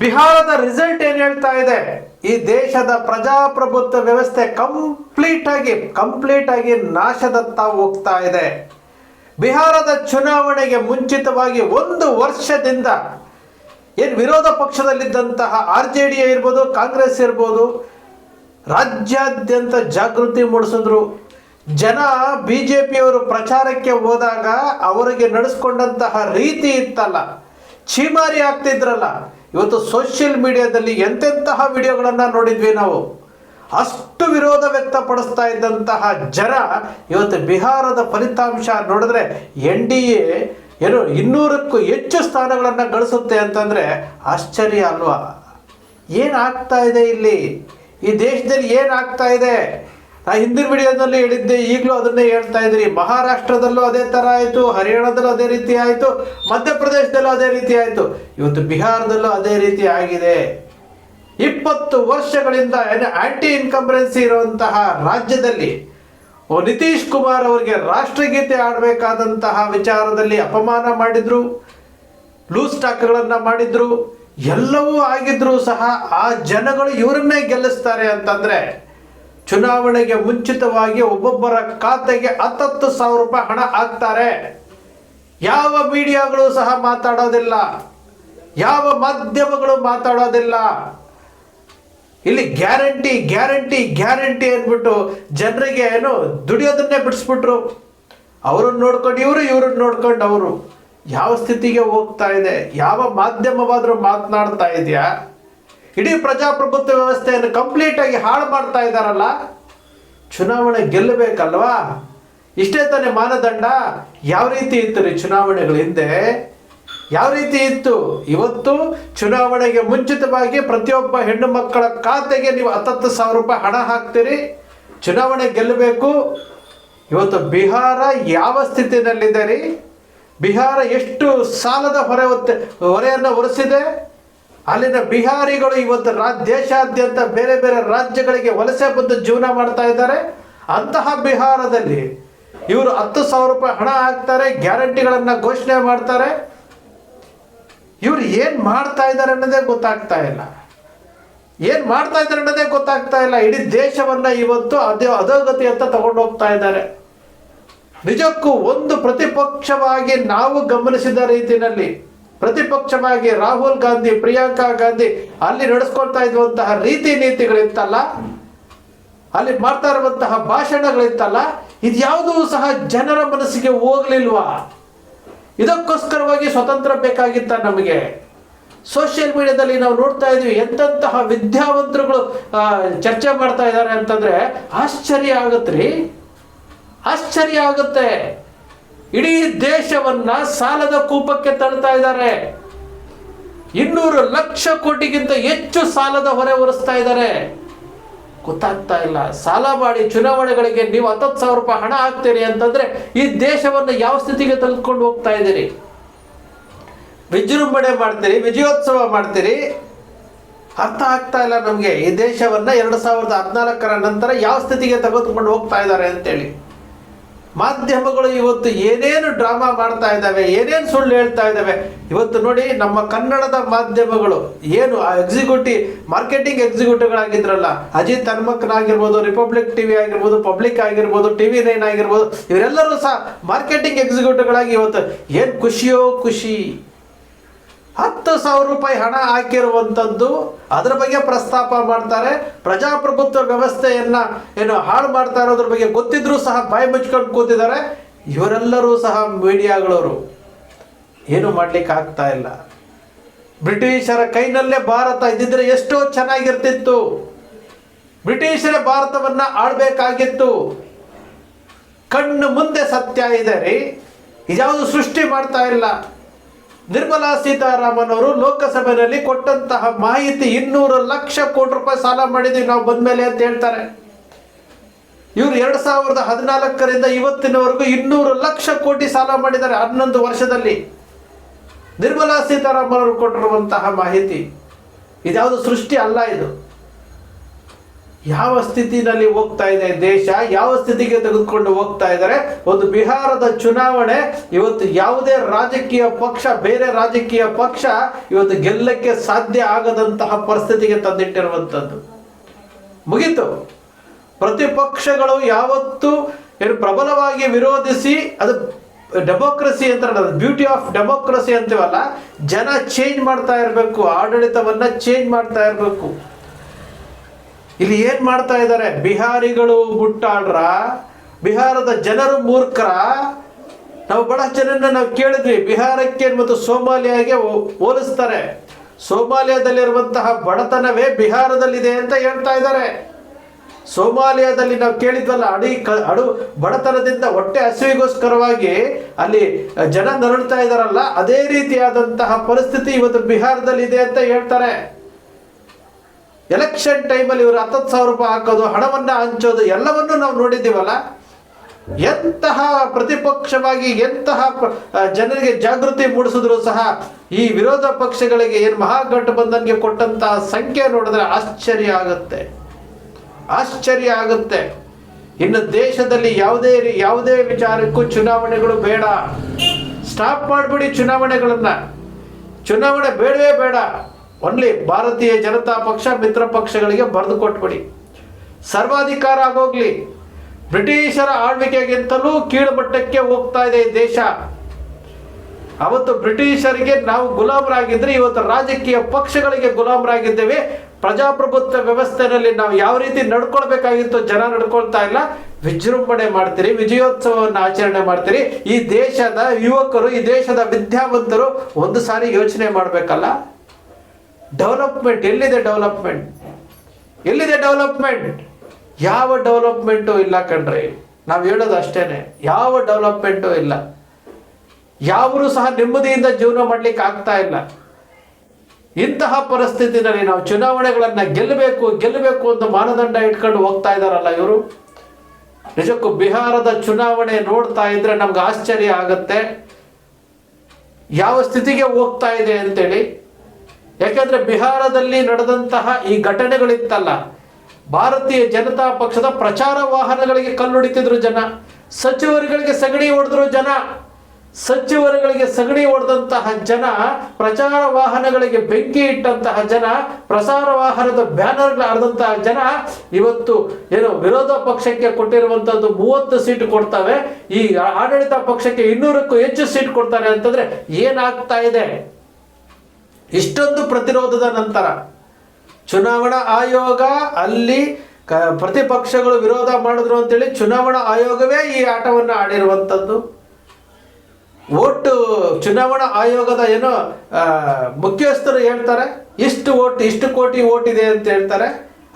ಬಿಹಾರದ ರಿಸಲ್ಟ್ ಏನ್ ಹೇಳ್ತಾ ಇದೆ? ಈ ದೇಶದ ಪ್ರಜಾಪ್ರಭುತ್ವ ವ್ಯವಸ್ಥೆ ಕಂಪ್ಲೀಟ್ ಆಗಿ ಕಂಪ್ಲೀಟ್ ಆಗಿ ನಾಶದತ್ತ ಹೋಗ್ತಾ ಇದೆ. ಬಿಹಾರದ ಚುನಾವಣೆಗೆ ಮುಂಚಿತವಾಗಿ ಒಂದು ವರ್ಷದಿಂದ ಏನು ವಿರೋಧ ಪಕ್ಷದಲ್ಲಿದ್ದಂತಹ ಆರ್ ಜೆ ಡಿ ಇರ್ಬೋದು, ಕಾಂಗ್ರೆಸ್ ಇರ್ಬೋದು, ರಾಜ್ಯಾದ್ಯಂತ ಜಾಗೃತಿ ಮೂಡಿಸಿದ್ರು. ಜನ ಬಿ ಜೆ ಪಿಯವರು ಪ್ರಚಾರಕ್ಕೆ ಹೋದಾಗ ಅವರಿಗೆ ನಡೆಸ್ಕೊಂಡಂತಹ ರೀತಿ ಇತ್ತಲ್ಲ. ಛೀಮಾರಿ ಆಗ್ತಿದ್ರಲ್ಲ. ಇವತ್ತು ಸೋಷಿಯಲ್ ಮೀಡಿಯಾದಲ್ಲಿ ಎಂತೆಂತಹ ವಿಡಿಯೋಗಳನ್ನು ನೋಡಿದ್ವಿ ನಾವು? ಅಷ್ಟು ವಿರೋಧ ವ್ಯಕ್ತಪಡಿಸ್ತಾ ಇದ್ದಂತಹ ಜನ ಇವತ್ತು ಬಿಹಾರದ ಫಲಿತಾಂಶ ನೋಡಿದ್ರೆ ಎನ್ ಡಿ ಎ ಏನು ಇನ್ನೂರಕ್ಕೂ ಹೆಚ್ಚು ಸ್ಥಾನಗಳನ್ನು ಗಳಿಸುತ್ತೆ ಅಂತಂದರೆ ಆಶ್ಚರ್ಯ ಅಲ್ವಾ? ಏನಾಗ್ತಾ ಇದೆ ಇಲ್ಲಿ? ಈ ದೇಶದಲ್ಲಿ ಏನಾಗ್ತಾ ಇದೆ? ನಾ ಹಿಂದಿನ ವಿಡಿಯೋದಲ್ಲಿ ಹೇಳಿದ್ದೆ, ಈಗಲೂ ಅದನ್ನೇ ಹೇಳ್ತಾ ಇದ್ರಿ ಮಹಾರಾಷ್ಟ್ರದಲ್ಲೂ ಅದೇ ಥರ ಆಯಿತು, ಹರಿಯಾಣದಲ್ಲೂ ಅದೇ ರೀತಿ ಆಯಿತು, ಮಧ್ಯಪ್ರದೇಶದಲ್ಲೂ ಅದೇ ರೀತಿ ಆಯಿತು. ಇವತ್ತು ಬಿಹಾರದಲ್ಲೂ ಅದೇ ರೀತಿ ಆಗಿದೆ. ಇಪ್ಪತ್ತು ವರ್ಷಗಳಿಂದ ಆಂಟಿ ಇನ್ಕಂಬರೆನ್ಸಿ ಇರುವಂತಹ ರಾಜ್ಯದಲ್ಲಿ ನಿತೀಶ್ ಕುಮಾರ್ ಅವರಿಗೆ ರಾಷ್ಟ್ರಗೀತೆ ಆಡಬೇಕಾದಂತಹ ವಿಚಾರದಲ್ಲಿ ಅಪಮಾನ ಮಾಡಿದ್ರು, ಲೂಸ್ ಟಾಕ್ಗಳನ್ನು ಮಾಡಿದ್ರು, ಎಲ್ಲವೂ ಆಗಿದ್ರು ಸಹ ಆ ಜನಗಳು ಇವರನ್ನೇ ಗೆಲ್ಲಿಸ್ತಾರೆ ಅಂತಂದ್ರೆ ಚುನಾವಣೆಗೆ ಮುಂಚಿತವಾಗಿ ಒಬ್ಬೊಬ್ಬರ ಖಾತೆಗೆ ಹತ್ತತ್ತು ಸಾವಿರ ರೂಪಾಯಿ ಹಣ ಹಾಕ್ತಾರೆ. ಯಾವ ಮೀಡಿಯಾಗಳು ಸಹ ಮಾತಾಡೋದಿಲ್ಲ. ಯಾವ ಮಾಧ್ಯಮಗಳು ಮಾತಾಡೋದಿಲ್ಲ. ಇಲ್ಲಿ ಗ್ಯಾರಂಟಿ ಗ್ಯಾರಂಟಿ ಗ್ಯಾರಂಟಿ ಅಂದ್ಬಿಟ್ಟು ಜನರಿಗೆ ಏನು ದುಡಿಯೋದನ್ನೇ ಬಿಡಿಸ್ಬಿಟ್ರು. ಅವ್ರನ್ನ ನೋಡ್ಕೊಂಡು ಇವರು, ಇವ್ರನ್ನ ನೋಡ್ಕೊಂಡು ಅವರು. ಯಾವ ಸ್ಥಿತಿಗೆ ಹೋಗ್ತಾ ಇದೆ? ಯಾವ ಮಾಧ್ಯಮವಾದರೂ ಮಾತನಾಡ್ತಾ ಇದೆಯಾ? ಇಡೀ ಪ್ರಜಾಪ್ರಭುತ್ವ ವ್ಯವಸ್ಥೆಯನ್ನು ಕಂಪ್ಲೀಟ್ ಆಗಿ ಹಾಳು ಮಾಡ್ತಾ ಇದ್ದಾರಲ್ಲ? ಚುನಾವಣೆ ಗೆಲ್ಲಬೇಕಲ್ವಾ? ಇಷ್ಟೇ ತಾನೇ ಮಾನದಂಡ. ಯಾವ ರೀತಿ ಇತ್ತು ರೀ ಚುನಾವಣೆಗಳ ಹಿಂದೆ? ಯಾವ ರೀತಿ ಇತ್ತು? ಇವತ್ತು ಚುನಾವಣೆಗೆ ಮುಂಚಿತವಾಗಿ ಪ್ರತಿಯೊಬ್ಬ ಹೆಣ್ಣು ಮಕ್ಕಳ ಖಾತೆಗೆ ನೀವು ಹತ್ತತ್ತು ಸಾವಿರ ರೂಪಾಯಿ ಹಣ ಹಾಕ್ತೀರಿ. ಚುನಾವಣೆ ಗೆಲ್ಲಬೇಕು. ಇವತ್ತು ಬಿಹಾರ ಯಾವ ಸ್ಥಿತಿನಲ್ಲಿದೆ ರೀ? ಬಿಹಾರ ಎಷ್ಟು ಸಾಲದ ಹೊರೆ ಹೊರೆಯನ್ನು ಹೊರಿಸಿದೆ ಅಲ್ಲಿನ ಬಿಹಾರಿಗಳು ಇವತ್ತು ರಾ ದೇಶಾದ್ಯಂತ ಬೇರೆ ಬೇರೆ ರಾಜ್ಯಗಳಿಗೆ ವಲಸೆ ಬಂದು ಜೀವನ ಮಾಡ್ತಾ ಇದ್ದಾರೆ. ಅಂತಹ ಬಿಹಾರದಲ್ಲಿ ಇವರು ಹತ್ತು ಸಾವಿರ ರೂಪಾಯಿ ಹಣ ಹಾಕ್ತಾರೆ, ಗ್ಯಾರಂಟಿಗಳನ್ನು ಘೋಷಣೆ ಮಾಡ್ತಾರೆ. ಇವ್ರು ಏನು ಮಾಡ್ತಾ ಇದ್ದಾರೆ ಅನ್ನೋದೇ ಗೊತ್ತಾಗ್ತಾ ಇಲ್ಲ. ಏನು ಮಾಡ್ತಾ ಇದ್ದಾರೆ ಅನ್ನೋದೇ ಗೊತ್ತಾಗ್ತಾ ಇಲ್ಲ. ಇಡೀ ದೇಶವನ್ನ ಇವತ್ತು ಅದೇ ಅಧೋಗತಿ ಅಂತ ತಗೊಂಡೋಗ್ತಾ ಇದ್ದಾರೆ. ನಿಜಕ್ಕೂ ಒಂದು ಪ್ರತಿಪಕ್ಷವಾಗಿ ನಾವು ಗಮನಿಸಿದ ರೀತಿಯಲ್ಲಿ ಪ್ರತಿಪಕ್ಷವಾಗಿ ರಾಹುಲ್ ಗಾಂಧಿ, ಪ್ರಿಯಾಂಕಾ ಗಾಂಧಿ ಅಲ್ಲಿ ನಡೆಸ್ಕೊಳ್ತಾ ಇರುವಂತಹ ರೀತಿ ನೀತಿಗಳಿತ್ತಲ್ಲ, ಅಲ್ಲಿ ಮಾಡ್ತಾ ಇರುವಂತಹ ಭಾಷಣಗಳಿತ್ತಲ್ಲ, ಇದ್ಯಾವುದೂ ಸಹ ಜನರ ಮನಸ್ಸಿಗೆ ಹೋಗ್ಲಿಲ್ವಾ? ಇದಕ್ಕೋಸ್ಕರವಾಗಿ ಸ್ವತಂತ್ರ ಬೇಕಾಗಿತ್ತ ನಮಗೆ? ಸೋಷಿಯಲ್ ಮೀಡಿಯಾದಲ್ಲಿ ನಾವು ನೋಡ್ತಾ ಇದೀವಿ ಎಂತಹ ವಿದ್ಯಾವಂತರುಗಳು ಚರ್ಚೆ ಮಾಡ್ತಾ ಇದ್ದಾರೆ ಅಂತಂದ್ರೆ ಆಶ್ಚರ್ಯ ಆಗತ್ರಿ? ಆಶ್ಚರ್ಯ ಆಗುತ್ತೆ. ಇಡೀ ದೇಶವನ್ನ ಸಾಲದ ಕೂಪಕ್ಕೆ ತಳ್ತಾ ಇದ್ದಾರೆ. ಇನ್ನೂರು ಲಕ್ಷ ಕೋಟಿಗಿಂತ ಹೆಚ್ಚು ಸಾಲದ ಹೊರೆ ಹೊರಿಸ್ತಾ ಇದ್ದಾರೆ. ಗೊತ್ತಾಗ್ತಾ ಇಲ್ಲ. ಸಾಲ ಮಾಡಿ ಚುನಾವಣೆಗಳಿಗೆ ನೀವು ಹತ್ತತ್ತು ಸಾವಿರ ರೂಪಾಯಿ ಹಣ ಹಾಕ್ತೀರಿ ಅಂತಂದ್ರೆ ಈ ದೇಶವನ್ನು ಯಾವ ಸ್ಥಿತಿಗೆ ತಲುಕೊಂಡು ಹೋಗ್ತಾ ಇದ್ದೀರಿ? ವಿಜೃಂಭಣೆ ಮಾಡ್ತೀರಿ, ವಿಜಯೋತ್ಸವ ಮಾಡ್ತೀರಿ. ಅರ್ಥ ಆಗ್ತಾ ಇಲ್ಲ ನಮಗೆ. ಈ ದೇಶವನ್ನ ಎರಡು ಸಾವಿರದ ಹದಿನಾಲ್ಕರ ನಂತರ ಯಾವ ಸ್ಥಿತಿಗೆ ತೆಗೆದುಕೊಂಡು ಹೋಗ್ತಾ ಇದ್ದಾರೆ ಅಂತೇಳಿ. ಮಾಧ್ಯಮಗಳು ಇವತ್ತು ಏನೇನು ಡ್ರಾಮಾ ಮಾಡ್ತಾ ಇದ್ದಾವೆ, ಏನೇನು ಸುಳ್ಳು ಹೇಳ್ತಾ ಇದ್ದಾವೆ, ಇವತ್ತು ನೋಡಿ ನಮ್ಮ ಕನ್ನಡದ ಮಾಧ್ಯಮಗಳು ಏನು ಆ ಎಕ್ಸಿಕ್ಯೂಟಿವ್ ಮಾರ್ಕೆಟಿಂಗ್ ಎಕ್ಸಿಕ್ಯೂಟಿವ್ಗಳಾಗಿದ್ರಲ್ಲ ಅಜಿತ್ ಹನ್ಮಕ್ನಾಗಿರ್ಬೋದು ರಿಪಬ್ಲಿಕ್ ಟಿವಿ ಆಗಿರ್ಬೋದು ಪಬ್ಲಿಕ್ ಆಗಿರ್ಬೋದು ಟಿವಿ ನೈನ್ ಆಗಿರ್ಬೋದು, ಇವರೆಲ್ಲರೂ ಸಹ ಮಾರ್ಕೆಟಿಂಗ್ ಎಕ್ಸಿಕ್ಯೂಟಿವ್ಗಳಾಗಿ ಇವತ್ತು. ಏನು ಖುಷಿಯೋ ಖುಷಿ. ಹತ್ತು ಸಾವಿರ ರೂಪಾಯಿ ಹಣ ಹಾಕಿರುವಂಥದ್ದು ಅದರ ಬಗ್ಗೆ ಪ್ರಸ್ತಾಪ ಮಾಡ್ತಾರೆ. ಪ್ರಜಾಪ್ರಭುತ್ವ ವ್ಯವಸ್ಥೆಯನ್ನ ಏನು ಹಾಳು ಮಾಡ್ತಾ ಇರೋದ್ರ ಬಗ್ಗೆ ಗೊತ್ತಿದ್ರೂ ಸಹ ಬಾಯಿ ಮುಚ್ಕೊಂಡು ಕೂತಿದ್ದಾರೆ. ಇವರೆಲ್ಲರೂ ಸಹ ಮೀಡಿಯಾಗಳವರು. ಏನು ಮಾಡ್ಲಿಕ್ಕೆ ಆಗ್ತಾ ಇಲ್ಲ. ಬ್ರಿಟಿಷರ ಕೈನಲ್ಲೇ ಭಾರತ ಇದ್ದಿದ್ರೆ ಎಷ್ಟೋ ಚೆನ್ನಾಗಿರ್ತಿತ್ತು. ಬ್ರಿಟಿಷರ ಭಾರತವನ್ನ ಆಳ್ಬೇಕಾಗಿತ್ತು. ಕಣ್ಣು ಮುಂದೆ ಸತ್ಯ ಇದೆ ರೀ. ಇದ್ಯಾವುದು ಸೃಷ್ಟಿ ಮಾಡ್ತಾ ಇಲ್ಲ. ನಿರ್ಮಲಾ ಸೀತಾರಾಮನ್ ಅವರು ಲೋಕಸಭೆಯಲ್ಲಿ ಕೊಟ್ಟಂತಹ ಮಾಹಿತಿ ಇನ್ನೂರು ಲಕ್ಷ ಕೋಟಿ ರೂಪಾಯಿ ಸಾಲ ಮಾಡಿದೀವಿ, ನಾವು ಬಂದ್ಮೇಲೆ ಅಂತ ಹೇಳ್ತಾರೆ. ಇವರು ಎರಡ್ ಸಾವಿರದ ಹದಿನಾಲ್ಕರಿಂದ ಇವತ್ತಿನವರೆಗೂ ಇನ್ನೂರು ಲಕ್ಷ ಕೋಟಿ ಸಾಲ ಮಾಡಿದ್ದಾರೆ ಹನ್ನೊಂದು ವರ್ಷದಲ್ಲಿ. ನಿರ್ಮಲಾ ಸೀತಾರಾಮನ್ ಅವರು ಕೊಟ್ಟಿರುವಂತಹ ಮಾಹಿತಿ, ಇದ್ಯಾವುದು ಸೃಷ್ಟಿ ಅಲ್ಲ ಇದು. ಯಾವ ಸ್ಥಿತಿನಲ್ಲಿ ಹೋಗ್ತಾ ಇದೆ ದೇಶ, ಯಾವ ಸ್ಥಿತಿಗೆ ತೆಗೆದುಕೊಂಡು ಹೋಗ್ತಾ ಇದ್ದಾರೆ? ಒಂದು ಬಿಹಾರದ ಚುನಾವಣೆ, ಇವತ್ತು ಯಾವುದೇ ರಾಜಕೀಯ ಪಕ್ಷ, ಬೇರೆ ರಾಜಕೀಯ ಪಕ್ಷ ಇವತ್ತು ಗೆಲ್ಲಕ್ಕೆ ಸಾಧ್ಯ ಆಗದಂತಹ ಪರಿಸ್ಥಿತಿಗೆ ತಂದಿಟ್ಟಿರುವಂಥದ್ದು. ಮುಗೀತು. ಪ್ರತಿಪಕ್ಷಗಳು ಯಾವತ್ತು ಏನು ಪ್ರಬಲವಾಗಿ ವಿರೋಧಿಸಿ, ಅದು ಡೆಮೋಕ್ರಸಿ ಅಂತ ಬ್ಯೂಟಿ ಆಫ್ ಡೆಮೋಕ್ರಸಿ ಅಂತೀವಲ್ಲ, ಜನ ಚೇಂಜ್ ಮಾಡ್ತಾ ಇರಬೇಕು, ಆಡಳಿತವನ್ನ ಚೇಂಜ್ ಮಾಡ್ತಾ ಇರಬೇಕು. ಇಲ್ಲಿ ಏನ್ ಮಾಡ್ತಾ ಇದ್ದಾರೆ ಬಿಹಾರಿಗಳು ಗುಟ್ಟಾಡ್ರ ಬಿಹಾರದ ಜನರು ಮೂರ್ಖರ? ನಾವು ಬಹಳಷ್ಟು ಜನರನ್ನ ನಾವು ಕೇಳಿದ್ವಿ. ಬಿಹಾರಕ್ಕೆ ಮತ್ತು ಸೋಮಾಲಿಯಾಗೆ ಹೋಲಿಸ್ತಾರೆ. ಸೋಮಾಲಿಯಾದಲ್ಲಿರುವಂತಹ ಬಡತನವೇ ಬಿಹಾರದಲ್ಲಿದೆ ಅಂತ ಹೇಳ್ತಾ ಇದ್ದಾರೆ ಸೋಮಾಲಿಯಾದಲ್ಲಿ ನಾವು ಕೇಳಿದ್ವಲ್ಲ, ಅಡಿ ಅಡು ಬಡತನದಿಂದ ಹೊಟ್ಟೆ ಹಸಿವಿಗೋಸ್ಕರವಾಗಿ ಅಲ್ಲಿ ಜನ ನರಳ್ತಾ ಇದ್ದಾರಲ್ಲ ಅದೇ ರೀತಿಯಾದಂತಹ ಪರಿಸ್ಥಿತಿ ಇವತ್ತು ಬಿಹಾರದಲ್ಲಿ ಇದೆ ಅಂತ ಹೇಳ್ತಾರೆ. ಎಲೆಕ್ಷನ್ ಟೈಮಲ್ಲಿ ಇವರು ಹತ್ತತ್ತು ಸಾವಿರ ರೂಪಾಯಿ ಹಾಕೋದು, ಹಣವನ್ನ ಹಂಚೋದು, ಎಲ್ಲವನ್ನೂ ನಾವು ನೋಡಿದ್ದೀವಲ್ಲ? ಎಂತಹ ಪ್ರತಿಪಕ್ಷವಾಗಿ ಎಂತಹ ಜನರಿಗೆ ಜಾಗೃತಿ ಮೂಡಿಸಿದ್ರು ಸಹ ಈ ವಿರೋಧ ಪಕ್ಷಗಳಿಗೆ ಏನು ಮಹಾಗಠಬಂಧನ್ಗೆ ಕೊಟ್ಟಂತಹ ಸಂಖ್ಯೆ ನೋಡಿದ್ರೆ ಆಶ್ಚರ್ಯ ಆಗುತ್ತೆ. ಆಶ್ಚರ್ಯ ಆಗುತ್ತೆ. ಇನ್ನು ದೇಶದಲ್ಲಿ ಯಾವುದೇ ಯಾವುದೇ ವಿಚಾರಕ್ಕೂ ಚುನಾವಣೆಗಳು ಬೇಡ. ಸ್ಟಾಪ್ ಮಾಡಿಬಿಡಿ ಚುನಾವಣೆಗಳನ್ನ. ಚುನಾವಣೆ ಬೇಡವೇ ಬೇಡ. ಒನ್ಲಿ ಭಾರತೀಯ ಜನತಾ ಪಕ್ಷ, ಮಿತ್ರ ಪಕ್ಷಗಳಿಗೆ ಬರೆದು ಕೊಟ್ಬಿಡಿ. ಸರ್ವಾಧಿಕಾರ ಆಗೋಗ್ಲಿ. ಬ್ರಿಟಿಷರ ಆಳ್ವಿಕೆಗಿಂತಲೂ ಕೀಳುಮಟ್ಟಕ್ಕೆ ಹೋಗ್ತಾ ಇದೆ ಈ ದೇಶ. ಅವತ್ತು ಬ್ರಿಟಿಷರಿಗೆ ನಾವು ಗುಲಾಮರಾಗಿದ್ರೆ ಇವತ್ತು ರಾಜಕೀಯ ಪಕ್ಷಗಳಿಗೆ ಗುಲಾಮರಾಗಿದ್ದೇವೆ. ಪ್ರಜಾಪ್ರಭುತ್ವ ವ್ಯವಸ್ಥೆಯಲ್ಲಿ ನಾವು ಯಾವ ರೀತಿ ನಡ್ಕೊಳ್ಬೇಕಾಗಿತ್ತು ಜನ ನಡ್ಕೊಳ್ತಾ ಇಲ್ಲ. ವಿಜೃಂಭಣೆ ಮಾಡ್ತೀರಿ, ವಿಜಯೋತ್ಸವವನ್ನು ಆಚರಣೆ ಮಾಡ್ತೀರಿ. ಈ ದೇಶದ ಯುವಕರು, ಈ ದೇಶದ ವಿದ್ಯಾವಂತರು ಒಂದು ಸಾರಿ ಯೋಚನೆ ಮಾಡಬೇಕಲ್ಲ? ಡೆವಲಪ್ಮೆಂಟ್ ಎಲ್ಲಿದೆ ಡೆವಲಪ್ಮೆಂಟ್ ಎಲ್ಲಿದೆ ಡೆವಲಪ್ಮೆಂಟ್ ಯಾವ ಡೆವಲಪ್ಮೆಂಟು ಇಲ್ಲ ಕಣ್ರಿ. ನಾವು ಹೇಳೋದು ಅಷ್ಟೇನೆ. ಯಾವ ಡೆವಲಪ್ಮೆಂಟು ಇಲ್ಲ. ಯಾವರು ಸಹ ನೆಮ್ಮದಿಯಿಂದ ಜೀವನ ಮಾಡ್ಲಿಕ್ಕೆ ಆಗ್ತಾ ಇಲ್ಲ. ಇಂತಹ ಪರಿಸ್ಥಿತಿನಲ್ಲಿ ನಾವು ಚುನಾವಣೆಗಳನ್ನ ಗೆಲ್ಲಬೇಕು ಗೆಲ್ಲಬೇಕು ಅಂತ ಮಾನದಂಡ ಇಟ್ಕೊಂಡು ಹೋಗ್ತಾ ಇದಾರಲ್ಲ ಇವರು. ನಿಜಕ್ಕೂ ಬಿಹಾರದ ಚುನಾವಣೆ ನೋಡ್ತಾ ಇದ್ರೆ ನಮ್ಗೆ ಆಶ್ಚರ್ಯ ಆಗುತ್ತೆ. ಯಾವ ಸ್ಥಿತಿಗೆ ಹೋಗ್ತಾ ಇದೆ ಅಂತೇಳಿ. ಯಾಕಂದ್ರೆ ಬಿಹಾರದಲ್ಲಿ ನಡೆದಂತಹ ಈ ಘಟನೆಗಳಿತ್ತಲ್ಲ, ಭಾರತೀಯ ಜನತಾ ಪಕ್ಷದ ಪ್ರಚಾರ ವಾಹನಗಳಿಗೆ ಕಲ್ಲುಡಿತಿದ್ರು ಜನ, ಸಚಿವರುಗಳಿಗೆ ಸಗಣಿ ಹೊಡೆದ್ರು ಜನ, ಸಚಿವರುಗಳಿಗೆ ಸಗಣಿ ಹೊಡೆದಂತಹ ಜನ, ಪ್ರಚಾರ ವಾಹನಗಳಿಗೆ ಬೆಂಕಿ ಇಟ್ಟಂತಹ ಜನ, ಪ್ರಸಾರ ವಾಹನದ ಬ್ಯಾನರ್ ಹರಿದಂತಹ ಜನ, ಇವತ್ತು ಏನು ವಿರೋಧ ಪಕ್ಷಕ್ಕೆ ಕೊಟ್ಟಿರುವಂತದ್ದು ಮೂವತ್ತು ಸೀಟ್ ಕೊಡ್ತವೆ, ಈ ಆಡಳಿತ ಪಕ್ಷಕ್ಕೆ ಇನ್ನೂರಕ್ಕೂ ಹೆಚ್ಚು ಸೀಟ್ ಕೊಡ್ತಾರೆ ಅಂತಂದ್ರೆ ಏನಾಗ್ತಾ ಇದೆ? ಇಷ್ಟೊಂದು ಪ್ರತಿರೋಧದ ನಂತರ ಚುನಾವಣಾ ಆಯೋಗ ಅಲ್ಲಿ ಕ ಪ್ರತಿಪಕ್ಷಗಳು ವಿರೋಧ ಮಾಡಿದ್ರು ಅಂತೇಳಿ ಚುನಾವಣಾ ಆಯೋಗವೇ ಈ ಆಟವನ್ನು ಆಡಿರುವಂಥದ್ದು ಓಟು ಚುನಾವಣಾ ಆಯೋಗದ ಏನೋ ಮುಖ್ಯಸ್ಥರು ಹೇಳ್ತಾರೆ, ಇಷ್ಟು ಓಟ್, ಇಷ್ಟು ಕೋಟಿ ಓಟ್ ಇದೆ ಅಂತ ಹೇಳ್ತಾರೆ.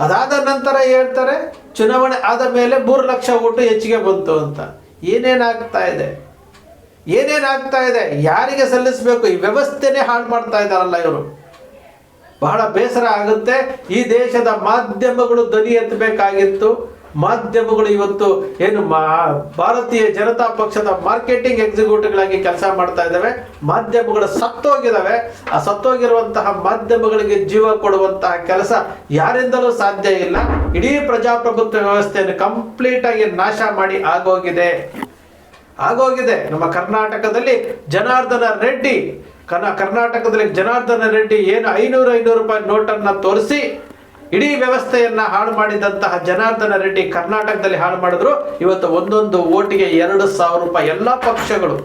ಅದಾದ ನಂತರ ಹೇಳ್ತಾರೆ, ಚುನಾವಣೆ ಆದ ಮೇಲೆ ಮೂರು ಲಕ್ಷ ಓಟು ಹೆಚ್ಚಿಗೆ ಬಂತು ಅಂತ. ಏನೇನಾಗ್ತಾ ಇದೆ? ಏನೇನಾಗ್ತಾ ಇದೆ? ಯಾರಿಗೆ ಸಲ್ಲಿಸಬೇಕು? ಈ ವ್ಯವಸ್ಥೆನೇ ಹಾಳು ಮಾಡ್ತಾ ಇದ್ದಾರಲ್ಲ ಇವರು. ಬಹಳ ಬೇಸರ ಆಗುತ್ತೆ. ಈ ದೇಶದ ಮಾಧ್ಯಮಗಳು ಧ್ವನಿ ಎತ್ತಬೇಕಾಗಿತ್ತು. ಮಾಧ್ಯಮಗಳು ಇವತ್ತು ಏನು ಮಾ, ಭಾರತೀಯ ಜನತಾ ಪಕ್ಷದ ಮಾರ್ಕೆಟಿಂಗ್ ಎಕ್ಸಿಕ್ಯೂಟಿವ್ಗಳಾಗಿ ಕೆಲಸ ಮಾಡ್ತಾ ಇದ್ದಾವೆ. ಮಾಧ್ಯಮಗಳು ಸತ್ತೋಗಿದ್ದಾವೆ. ಆ ಸತ್ತೋಗಿರುವಂತಹ ಮಾಧ್ಯಮಗಳಿಗೆ ಜೀವ ಕೊಡುವಂತಹ ಕೆಲಸ ಯಾರಿಂದಲೂ ಸಾಧ್ಯ ಇಲ್ಲ. ಇಡೀ ಪ್ರಜಾಪ್ರಭುತ್ವ ವ್ಯವಸ್ಥೆಯನ್ನು ಕಂಪ್ಲೀಟ್ ಆಗಿ ನಾಶ ಮಾಡಿ ಆಗೋಗಿದೆ. ಆಗೋಗಿದೆ. ನಮ್ಮ ಕರ್ನಾಟಕದಲ್ಲಿ ಜನಾರ್ದನ ರೆಡ್ಡಿ, ಕನ ಕರ್ನಾಟಕದಲ್ಲಿ ಜನಾರ್ದನ ರೆಡ್ಡಿ ಏನು ಐನೂರು ಐನೂರು ರೂಪಾಯಿ ನೋಟನ್ನು ತೋರಿಸಿ ಇಡೀ ವ್ಯವಸ್ಥೆಯನ್ನ ಹಾಳು ಮಾಡಿದಂತಹ ಜನಾರ್ದನ ರೆಡ್ಡಿ ಕರ್ನಾಟಕದಲ್ಲಿ ಹಾಳು ಮಾಡಿದ್ರು. ಇವತ್ತು ಒಂದೊಂದು ಓಟಿಗೆ ಎರಡು ಸಾವಿರ ರೂಪಾಯಿ. ಎಲ್ಲ ಪಕ್ಷಗಳು,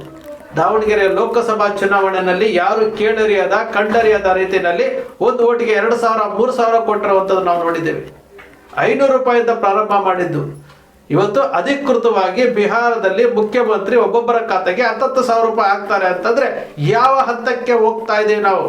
ದಾವಣಗೆರೆ ಲೋಕಸಭಾ ಚುನಾವಣೆಯಲ್ಲಿ ಯಾರು ಕೇಳರಿಯದ, ಕಂಡರಿಯದ ರೀತಿಯಲ್ಲಿ ಒಂದು ಓಟಿಗೆ ಎರಡು ಸಾವಿರ, ಮೂರು ಸಾವಿರ ಕೊಟ್ಟಿರುವಂಥದ್ದು ನಾವು ನೋಡಿದ್ದೇವೆ. ಐನೂರು ರೂಪಾಯಿಂದ ಪ್ರಾರಂಭ ಮಾಡಿದ್ದು. ಇವತ್ತು ಅಧಿಕೃತವಾಗಿ ಬಿಹಾರದಲ್ಲಿ ಮುಖ್ಯಮಂತ್ರಿ ಒಬ್ಬೊಬ್ಬರ ಖಾತೆಗೆ ಹತ್ತತ್ತು ಸಾವಿರ ರೂಪಾಯಿ ಹಾಕ್ತಾರೆ ಅಂತಂದ್ರೆ ಯಾವ ಹಂತಕ್ಕೆ ಹೋಗ್ತಾ ಇದ್ದೀವಿ ನಾವು?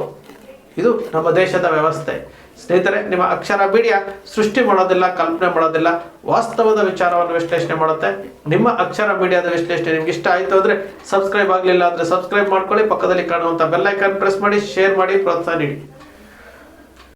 ಇದು ನಮ್ಮ ದೇಶದ ವ್ಯವಸ್ಥೆ. ಸ್ನೇಹಿತರೆ, ನಿಮ್ಮ ಅಕ್ಷರ ಮೀಡಿಯಾ ಸೃಷ್ಟಿ ಮಾಡೋದಿಲ್ಲ, ಕಲ್ಪನೆ ಮಾಡೋದಿಲ್ಲ, ವಾಸ್ತವದ ವಿಚಾರವನ್ನು ವಿಶ್ಲೇಷಣೆ ಮಾಡುತ್ತೆ. ನಿಮ್ಮ ಅಕ್ಷರ ಮೀಡಿಯಾದ ವಿಶ್ಲೇಷಣೆ ನಿಮ್ಗೆ ಇಷ್ಟ ಆಯಿತು ಅಂದ್ರೆ ಸಬ್ಸ್ಕ್ರೈಬ್ ಆಗಲಿಲ್ಲ ಅಂದ್ರೆ ಸಬ್ಸ್ಕ್ರೈಬ್ ಮಾಡ್ಕೊಳ್ಳಿ. ಪಕ್ಕದಲ್ಲಿ ಕಾಣುವಂಥ ಬೆಲ್ಲೈಕನ್ ಪ್ರೆಸ್ ಮಾಡಿ, ಶೇರ್ ಮಾಡಿ, ಪ್ರೋತ್ಸಾಹ ನೀಡಿ.